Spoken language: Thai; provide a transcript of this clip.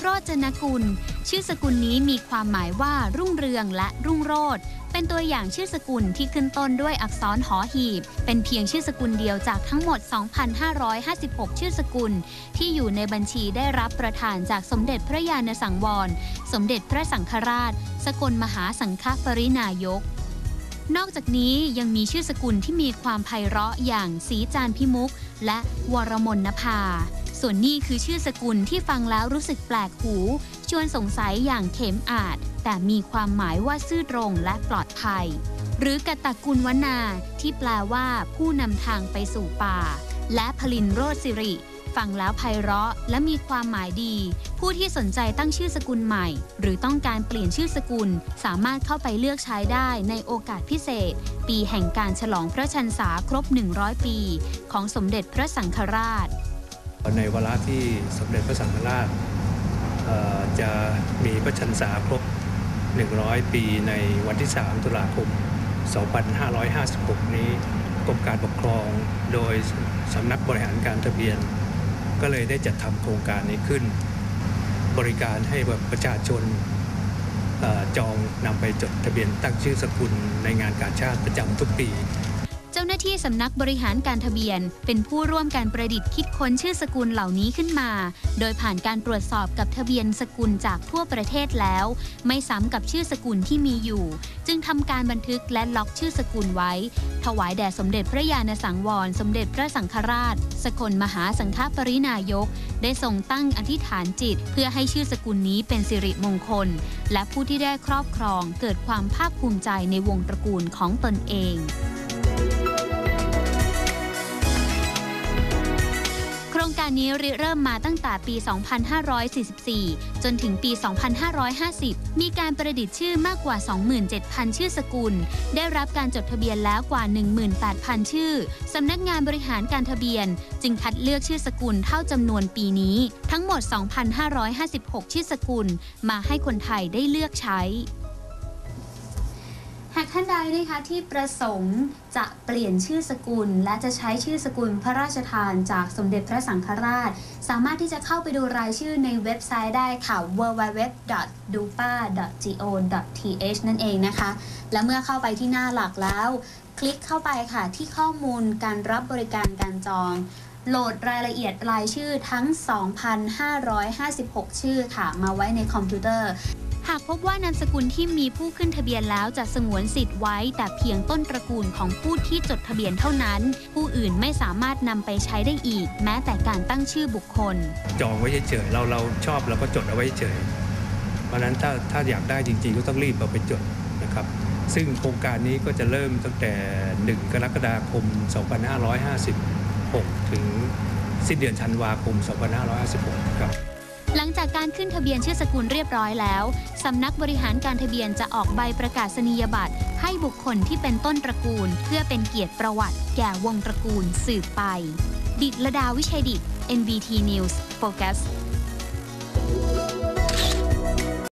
โรจนกุล ชื่อสกุลนี้มีความหมายว่ารุ่งเรืองและรุ่งโรจน์เป็นตัวอย่างชื่อสกุลที่ขึ้นต้นด้วยอักษรหอหีบ เป็นเพียงชื่อสกุลเดียวจากทั้งหมด 2,556 ชื่อสกุล ที่อยู่ในบัญชีได้รับประทานจากสมเด็จพระยาณสังวร สมเด็จพระสังฆราช สกลมหาสังฆปรินายก นอกจากนี้ยังมีชื่อสกุลที่มีความไพเราะอย่างสีจานพิมุก และวรมนนภา ส่วนนี้คือชื่อสกุลที่ฟังแล้วรู้สึกแปลกหู ชวนสงสัยอย่างเข็มอาจ แต่มีความหมายว่าซื่อตรงและปลอดภัย หรือกตกุลวนา ที่แปลว่า ผู้นำทางไปสู่ป่า และพลินโรสิริ ฟังแล้วไพเราะและมีความหมายดี ผู้ที่สนใจตั้งชื่อสกุลใหม่ หรือต้องการเปลี่ยนชื่อสกุล สามารถเข้าไปเลือกใช้ได้ในโอกาสพิเศษ ปีแห่งการฉลองพระชันษาครบ 100 ปี ของสมเด็จพระสังฆราช ในวาระที่สมเด็จพระสังฆราชจะมีพระชันษาครบ 100 ปีในวันที่ 3 ตุลาคม 2556 นี้กรมการปกครองโดยสำนักบริหารการทะเบียน ก็เลยได้จัดทำโครงการนี้ขึ้น บริการให้แบบประชาชนจองนำไปจดทะเบียนตั้งชื่อสกุลในงานการชาติประจำทุกปี จ้าหน้าที่สำนักบริหารการทะเบียน เป็นผู้ร่วมการประดิษฐ์คิดค้นชื่อสกุลเหล่านี้ขึ้นมา โดยผ่านการตรวจสอบกับทะเบียนสกุลจากทั่วประเทศแล้ว ไม่ซ้ำกับชื่อสกุลที่มีอยู่ จึงทำการบันทึกและล็อกชื่อสกุลไว้ ถวายแด่สมเด็จพระยาณสังวร สมเด็จพระสังฆราช สกลมหาสังฆปรินายก ได้ทรงตั้งอธิษฐานจิต เพื่อให้ชื่อสกุลนี้เป็นสิริมงคล และผู้ที่ได้ครอบครองเกิดความภาคภูมิใจในวงตระกูลของตนเอง รงการนี้ริเริ่มมาตั้งแต่ปี 2544 จนถึงปี 2550 มีการประดิษฐ์ชื่อมากกว่า 27,000 ชื่อสกุล ได้รับการจดทะเบียนแล้วกว่า 18,000 ชื่อ สำนักงานบริหารการทะเบียน จึงคัดเลือกชื่อสกุลเท่าจำนวนปีนี้ ทั้งหมด 2,556 ชื่อสกุล มาให้คนไทยได้เลือกใช้ หากท่านใดนะคะที่ประสงค์จะเปลี่ยนชื่อสกุล และจะใช้ชื่อสกุลพระราชทานจากสมเด็จพระสังฆราช สามารถที่จะเข้าไปดูรายชื่อในเว็บไซต์ได้ค่ะ www.dupa.go.th นั่นเองนะคะ และเมื่อเข้าไปที่หน้าหลักแล้ว คลิกเข้าไปค่ะที่ข้อมูลการรับบริการการจองโหลดรายละเอียดรายชื่อทั้ง 2,556 ชื่อค่ะ มาไว้ในคอมพิวเตอร์ หากพบว่านามสกุลที่มีผู้ขึ้นทะเบียนแล้วจะสงวนสิทธิ์ไว้ แต่เพียงต้นตระกูลของผู้ที่จดทะเบียนเท่านั้น ผู้อื่นไม่สามารถนำไปใช้ได้อีก แม้แต่การตั้งชื่อบุคคล จองไว้เฉยๆเราเราชอบเราก็จดเอาไว้เฉยเพราะฉะนั้นถ้าถ้าอยากได้จริงๆก็ต้องรีบเอาไปจดนะครับ ซึ่งโครงการนี้ก็จะเริ่มตั้งแต่ 1 กรกฎาคม 2556 ถึงสิ้นเดือนธันวาคม 2556 ครับ หลังจากการขึ้นทะเบียนชื่อสกุลเรียบร้อยแล้ว สำนักบริหารการทะเบียนจะออกใบประกาศนียบัตร ให้บุคคลที่เป็นต้นตระกูล เพื่อเป็นเกียรติประวัติ แก่วงตระกูลสืบไป ดิดละดาวิชัยดิด NBT News Focus